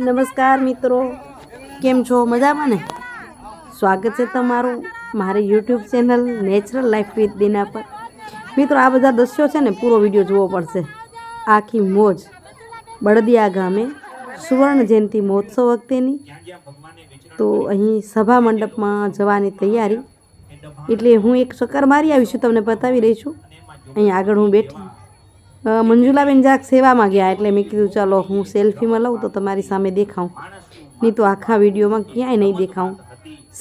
નમસ્કાર મિત્રો, કેમ છો? મજામાં ને? સ્વાગત છે તમારું મારી YouTube channel natural life with Dina પર. મિત્રો, આ બધા દસ્યો છે ને, પૂરો વીડિયો જોવો પડશે. આખી મોજ. બળદિયા ગામે સુવર્ણ જયંતિ મહોત્સવ વખતેની. તો અહીં સભા મંડપમાં જવાની તૈયારી. એટલે હું એક ચક્કર મારી આવી છું તમને બતાવી રહી છું. અહીં આગળ હું બેઠી. મંજુલાબેન જરાક સેવામાં ગયા એટલે મેં કીધું, ચાલો, હું સેલ્ફીમાં લઉં તો તમારી સામે દેખાઉં. નહીં તો આખા વિડીયોમાં ક્યાંય નહીં દેખાઉં.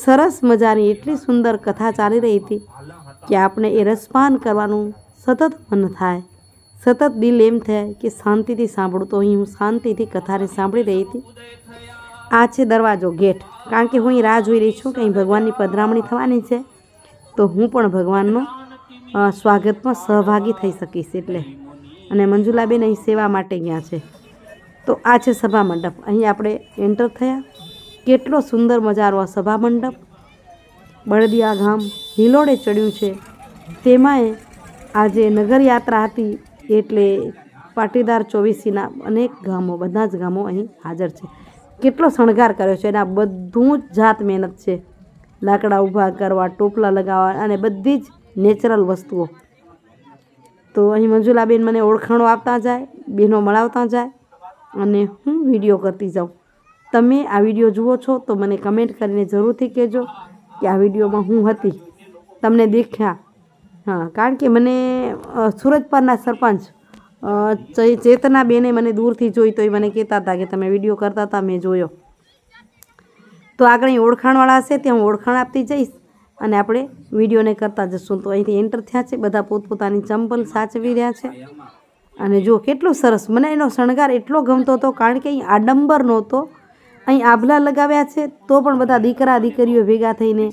સરસ મજાની એટલી સુંદર કથા ચાલી રહી હતી કે આપણે એ રસપાન કરવાનું સતત મન થાય. સતત દિલ એમ થાય કે શાંતિથી સાંભળું. તો અહીં હું શાંતિથી કથાને સાંભળી રહી હતી. આ છે દરવાજો ગેટ. કારણ કે હું અહીં રાહ જોઈ રહી છું કે અહીં ભગવાનની પધરામણી થવાની છે. તો હું પણ ભગવાનનો સ્વાગતમાં સહભાગી થઈ શકીશ એટલે. અને મંજુલાબેન અહીં સેવા માટે ગયા છે. તો આ છે સભા મંડપ. અહીં આપણે એન્ટર થયા. કેટલો સુંદર મજાનો આ સભા મંડપ. બળદિયા ગામ હિલોડે ચડ્યું છે. તેમાંય આજે નગરયાત્રા હતી એટલે પાટીદાર ચોવીસીના અનેક ગામો, બધા જ ગામો અહીં હાજર છે. કેટલો શણગાર કર્યો છે એના બધું જ જાત મહેનત છે. લાકડા ઊભા કરવા, ટોપલા લગાવવા અને બધી જ નેચરલ વસ્તુઓ. તો અહીં મંજુલાબેન મને ઓળખાણો આપતા જાય બહેનો મળાવતા જાય અને હું વીડિયો કરતી જાઉં. તમે આ વીડિયો જુઓ છો તો મને કમેન્ટ કરીને જરૂરથી કહેજો કે આ વિડીયોમાં હું હતી. તમને દેખ્યા. હા કારણ કે મને સુરજપરના પરના સરપંચ અ, ચે- ચેતનાબેને મને દૂરથી જોઈ તો એ મને કહેતા હતા કે તમે વીડિયો કરતા હતા મેં જોયો. તો આગળ ઓળખાણવાળા હશે ત્યાં હું ઓળખાણ આપતી જઈશ. અને આપણે વિડીયોને કરતા જશું. તો અહીંથી એન્ટર થયા છે. બધા પોતપોતાની ચંપલ સાચવી રહ્યા છે. અને જો કેટલો સરસ, મને એનો શણગાર એટલો ગમતો હતો, કારણ કે અહીં આડંબર નહોતો. અહીં આભલા લગાવ્યા છે, તો પણ બધા દીકરા દીકરીઓ ભેગા થઈને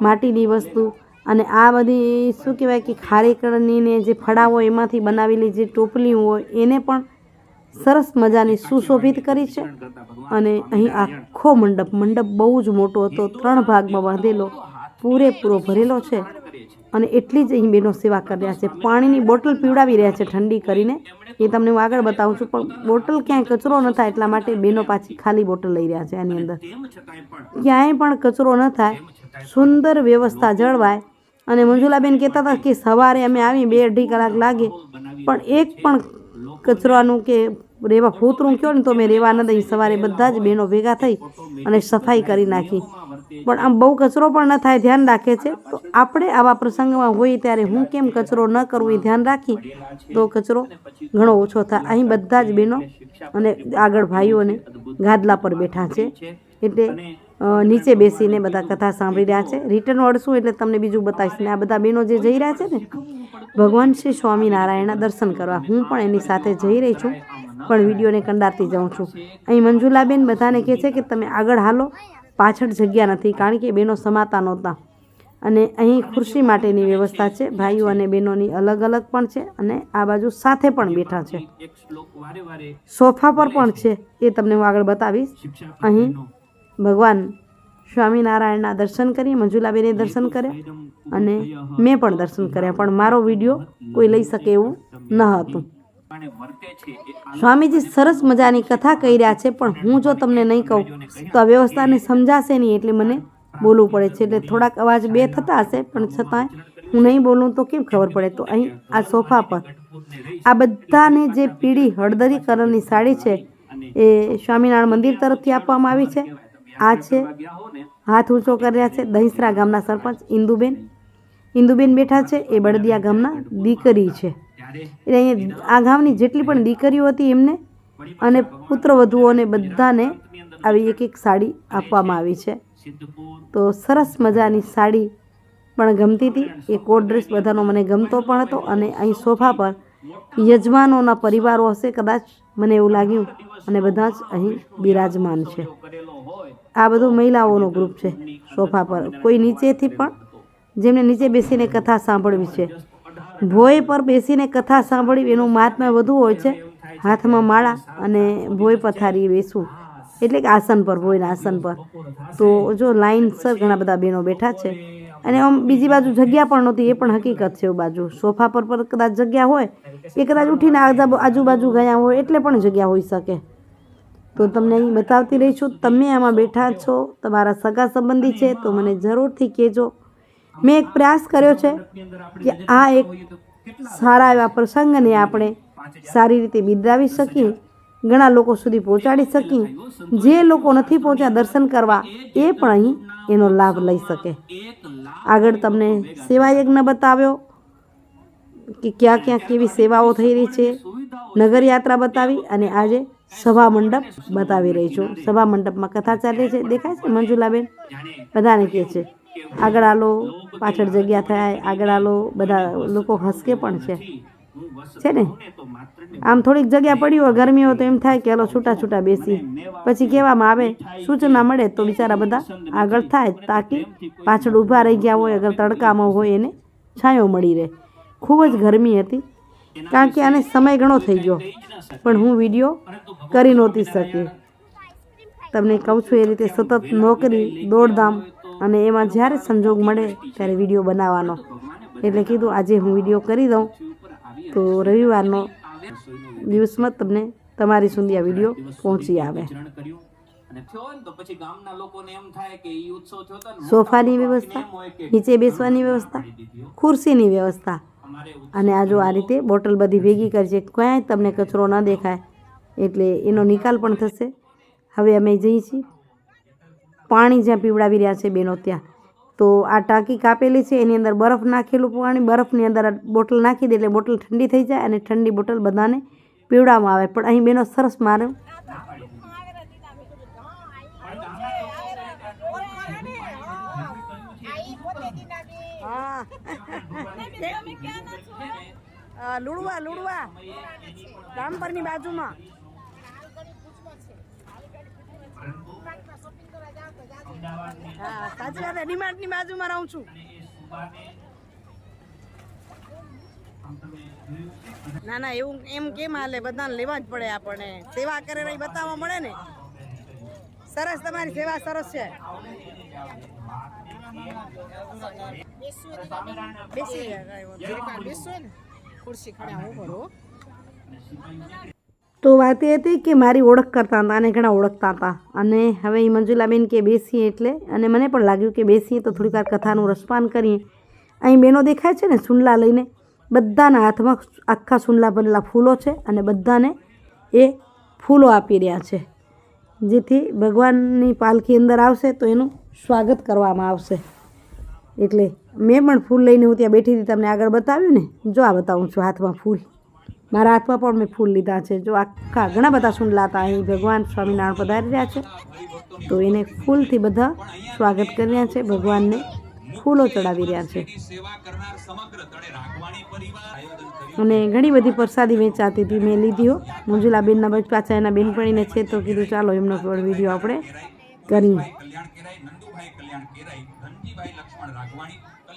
માટીની વસ્તુ અને આ બધી શું કહેવાય કે ખારેકળની જે ફળાઓ એમાંથી બનાવેલી જે ટોપલી હોય, એને પણ સરસ મજાની સુશોભિત કરી છે. અને અહીં આખો મંડપ મંડપ બહુ જ મોટો હતો, ત્રણ ભાગમાં બાંધેલો. પૂરેપૂરો ભરેલો છે અને એટલી જ અહીં બેનો સેવા કરી રહ્યા છે. પાણીની બોટલ પીવડાવી રહ્યા છે ઠંડી કરીને. એ તમને હું આગળ બતાવું છું, પણ બોટલ ક્યાંય કચરો ન થાય એટલા માટે બેનો પાછી ખાલી બોટલ લઈ રહ્યા છે આની અંદર. ક્યાંય પણ કચરો ન થાય, સુંદર વ્યવસ્થા જળવાય. અને મંજુલાબેન કહેતા હતા કે સવારે અમે આવી બે અઢી કલાક લાગે, પણ એક પણ કચરાનું કે રેવા ફૂતરું કયો ને તો મેં રેવા ન સવારે બધા જ બહેનો ભેગા થઈ અને સફાઈ કરી નાખી. પણ આમ બહુ કચરો પણ ન થાય, ધ્યાન રાખે છે. તો આપણે આવા પ્રસંગમાં હોઈએ ત્યારે હું કેમ કચરો ન કરવું એ ધ્યાન રાખી તો કચરો ઘણો ઓછો થાય. અહીં બધા જ બહેનો અને આગળ ભાઈઓને ગાદલા પર બેઠા છે. એટલે નીચે બેસીને બધા કથા સાંભળી રહ્યા છે. રિટર્ન વળશું એટલે તમને બીજું બતાવીશ. ને આ બધા બહેનો જે જઈ રહ્યા છે ને, ભગવાન શ્રી સ્વામિનારાયણના દર્શન કરવા. હું પણ એની સાથે જઈ રહી છું. પણ વિડીયોને કંડારતી જાઉં છું. અહીં મંજુલાબેન બધાને કહે છે કે તમે આગળ હાલો, પાછળ જગ્યા નથી, કારણ કે બહેનો સમાતા નહોતા. અને અહીં ખુરશી માટેની વ્યવસ્થા છે, ભાઈઓ અને બહેનોની અલગ અલગ પણ છે અને આ બાજુ સાથે પણ બેઠા છે. સોફા પર પણ છે, એ તમને હું આગળ બતાવીશ. અહીં ભગવાન સ્વામિનારાયણના દર્શન કરી, મંજુલાબેને દર્શન કર્યા અને મેં પણ દર્શન કર્યા, પણ મારો વીડિયો કોઈ લઈ શકે એવું ન હતું. સ્વામીજી સરસ મજાની કથા કહી રહ્યા છે પણ હું જો તમને નહીં કહું તો આ વ્યવસ્થાને સમજાશે નહીં એટલે મને બોલવું પડે છે. એટલે થોડાક અવાજ બે થતા હશે પણ છતાંય હું નહીં બોલું તો કેમ ખબર પડે? તો અહીં આ સોફા પર. આ બધાને જે પીળી હળદરી કલરની સાડી છે એ સ્વામિનારાયણ મંદિર તરફથી આપવામાં આવી છે. આ છે હાથ ઊંચો કર્યા રહ્યા છે દહીસરા ગામના સરપંચ ઇન્દુબેન. ઇન્દુબેન બેઠા છે એ બળદિયા ગામના દીકરી છે. એટલે અહીંયા આ ગામની જેટલી પણ દીકરીઓ હતી એમને અને પુત્રવધુઓને બધાને આવી એક એક સાડી આપવામાં આવી છે. તો સરસ મજાની સાડી પણ ગમતી હતી. એ કોટ ડ્રેસ બધાનો મને ગમતો પણ હતો અને અહીં સોફા પર યજમાનોના પરિવારો હશે કદાચ. મને એવું લાગ્યું. અને બધા જ અહીં બિરાજમાન છે. આ બધું મહિલાઓનો ગ્રુપ છે સોફા પર. કોઈ નીચેથી પણ જેમને નીચે બેસીને કથા સાંભળવી છે. ભોય પર બેસીને કથા સાંભળવી એનું મહાત્મા વધુ હોય છે. હાથમાં માળા અને ભોય પથારી બેસવું એટલે કે આસન પર ભોયના આસન પર. તો જો લાઇનસર ઘણા બધા બહેનો બેઠા છે. અને આમ બીજી બાજુ જગ્યા પણ નહોતી એ પણ હકીકત છે. એ બાજુ સોફા પર પર કદાચ જગ્યા હોય એ કદાચ ઉઠીને આજુ આજુબાજુ ગયા હોય એટલે પણ જગ્યા હોઈ શકે. તો તમને અહીં બતાવતી રહી છું તમે આમાં બેઠા છો તમારા સગા સંબંધી છે તો મને જરૂરથી કહેજો. મેં એક પ્રયાસ કર્યો છે કે આ એક સારા એવા પ્રસંગને આપણે સારી રીતે બિરદાવી શકીએ, ઘણા લોકો સુધી પહોંચાડી શકીએ. જે લોકો નથી પહોંચ્યા દર્શન કરવા, એ પણ અહીં એનો લાભ લઈ શકે. આગળ તમને સેવા યજ્ઞ બતાવ્યો કે ક્યાં ક્યાં કેવી સેવાઓ થઈ રહી છે. નગરયાત્રા બતાવી અને આજે સભા મંડપ બતાવી રહી છું. સભા મંડપમાં કથા ચાલે છે. દેખાય છે મંજુલાબેન? બધાને કહે છે. આગળ આલો પાછળ જગ્યા થાય આગળ આલો બધા લોકો હસકે પણ છે. છે ને? આમ થોડીક જગ્યા પડી હોય, ગરમી હોય તો એમ થાય કે હલો છૂટા છૂટા બેસી. પછી કહેવામાં આવે, સૂચના મળે તો બિચારા બધા આગળ થાય, તાકી પાછળ ઊભા રહી ગયા હોય, અગર તડકામાં હોય એને છાંયો મળી રહે. ખૂબ જ ગરમી હતી, કારણ કે આને સમય ઘણો થઈ ગયો, પણ હું વીડિયો કરી નહોતી શકી. તમને કહું છું એ રીતે સતત નોકરી, દોડધામ અને એમાં જ્યારે સંજોગ મળે ત્યારે વીડિયો બનાવવાનો. એટલે કીધું આજે હું વીડિયો કરી દઉં. તો રવિવારનો દિવસમાં તમને તમારી સુધી આ વીડિયો પહોંચી આવે. સોફાની વ્યવસ્થા, નીચે બેસવાની વ્યવસ્થા, ખુરશીની વ્યવસ્થા. અને આ જો આ રીતે બોટલ બધી ભેગી કરી છે, ક્યાંય તમને કચરો ન દેખાય. એટલે એનો નિકાલ પણ થશે. હવે અમે જઈએ છીએ. પાણી જ્યાં પીવડાવી રહ્યા છે બેનો ત્યાં. તો આ ટાંકી કાપેલી છે, એની અંદર બરફ નાખેલું પાણી બરફની અંદર બોટલ નાખી દે એટલે બોટલ ઠંડી થઈ જાય અને ઠંડી બોટલ બધાને પીવડાવવામાં આવે. પણ અહીં બેનો સરસ મારે લુડવા લુડવા. રામપરની બાજુમાં. હા સાચી વાત ડિમાન્ડની બાજુમાં રહું છું. ના ના એવું એમ કેમ હાલે? બધાને લેવા જ પડે આપણને. સેવા કરે રહી બતાવવા મળે ને. સરસ તમારી સેવા સરસ છે. બેસી ગયા ખુરશી ખડ્યા હું ભરો તો વાત એ હતી કે મારી ઓળખ કરતા હતા અને ઘણા ઓળખતા હતા. અને હવે એ મંજુલાબેન કે બેસીએ એટલે અને મને પણ લાગ્યું કે બેસીએ તો થોડીક વાર કથાનું રસપાન કરીએ. અહીં બહેનો દેખાય છે ને સુંડલા લઈને. બધાના હાથમાં આખા સુંડલા ભરેલા ફૂલો છે અને બધાને એ ફૂલો આપી રહ્યા છે. જેથી ભગવાનની પાલખી અંદર આવશે તો એનું સ્વાગત કરવામાં આવશે. એટલે મેં પણ ફૂલ લઈને હું ત્યાં બેઠી હતી, તમને આગળ બતાવ્યું ને? જો આ બતાવું છું હાથમાં ફૂલ. મારા હાથમાં પણ મેં ફૂલ લીધા છે. જો આખા ઘણા બધા સુંદલા હતા અહીં ભગવાન સ્વામિનારાયણ પધારી રહ્યા છે. તો એને ફૂલથી બધા સ્વાગત કરી રહ્યા છે. ભગવાનને ફૂલો ચડાવી રહ્યા છે. અને ઘણી બધી પ્રસાદી વેચાતી હતી. મેં લીધી મુંજુલાબેનના બચ પાછા એના બેનપણીને છે તો કીધું, ચાલો એમનો વીડિયો આપણે કરીએ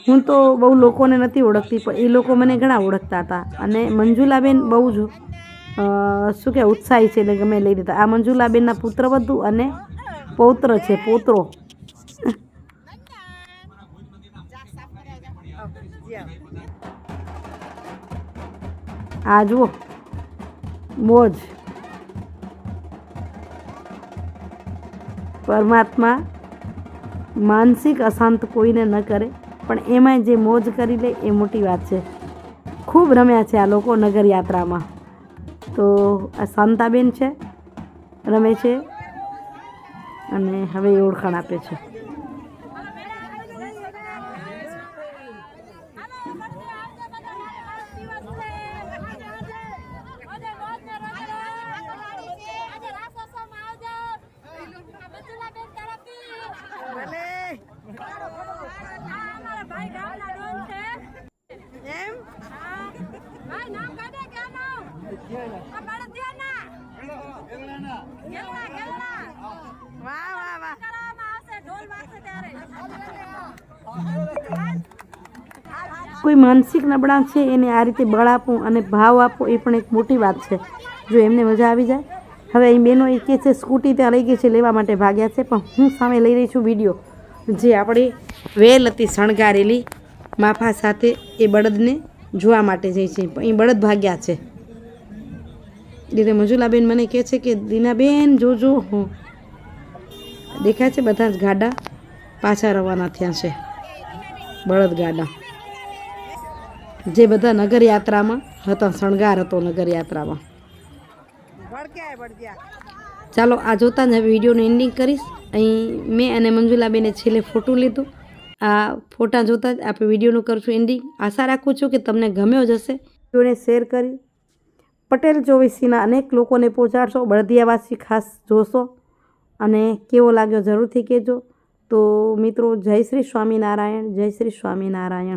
હું તો બહુ લોકોને નથી ઓળખતી પણ એ લોકો મને ઘણા ઓળખતા હતા. અને મંજુલાબેન બહુ જ શું કે ઉત્સાહી છે એટલે ગમે લઈ દીધા આ મંજુલાબેનના પુત્રવધુ અને પૌત્ર છે પોતરો. આ જુઓ મોજ. પરમાત્મા માનસિક અશાંત કોઈને ન કરે, પણ એમાંય જે મોજ કરી લે એ મોટી વાત છે. ખૂબ રમ્યા છે આ લોકો નગર યાત્રામાં. તો આ શાંતાબેન છે, રમે છે અને હવે ઓળખાણ આપે છે. એમ? વાહ વાહ વાહ. કોઈ માનસિક નબળા છે એને આ રીતે બળ આપવું અને ભાવ આપવો એ પણ એક મોટી વાત છે. જો એમને મજા આવી જાય. હવે અહીં બેનો એ કહે છે સ્કૂટી ત્યાં લઈ ગઈ છે લેવા માટે ભાગ્યા છે પણ હું સામે લઈ રહી છું વીડિયો. જે આપણે વેલ હતી શણગારેલી, માફા સાથે એ બળદને જોવા માટે જઈ છે. અહીં બળદ ભાગ્યા છે. એટલે મંજુલાબેન મને કહે છે કે, દીનાબેન, જોજો, હું. દેખાય છે બધા જ ગાડા પાછા રવાના થયા છે. બળદ ગાડા. જે બધા નગરયાત્રામાં હતા, શણગાર હતો નગર યાત્રામાં ચાલો આ જોતાં જ હવે વિડીયોનું એન્ડિંગ કરીશ. અહીં મેં અને મંજુલાબેને છેલ્લે ફોટો લીધો. આ ફોટા જોતા જ આપણે વિડીયોનું કરશું એન્ડિંગ આશા રાખું છું કે તમને ગમ્યો જ હશે. વિડીયોને શેર કરી. પટેલ ચોવીસીના અનેક લોકોને પહોંચાડશો. બળદિયાવાસી ખાસ જોશો. અને કેવો લાગ્યો જરૂરથી કહેજો. તો મિત્રો, જય શ્રી સ્વામિનારાયણ, જય શ્રી સ્વામિનારાયણ.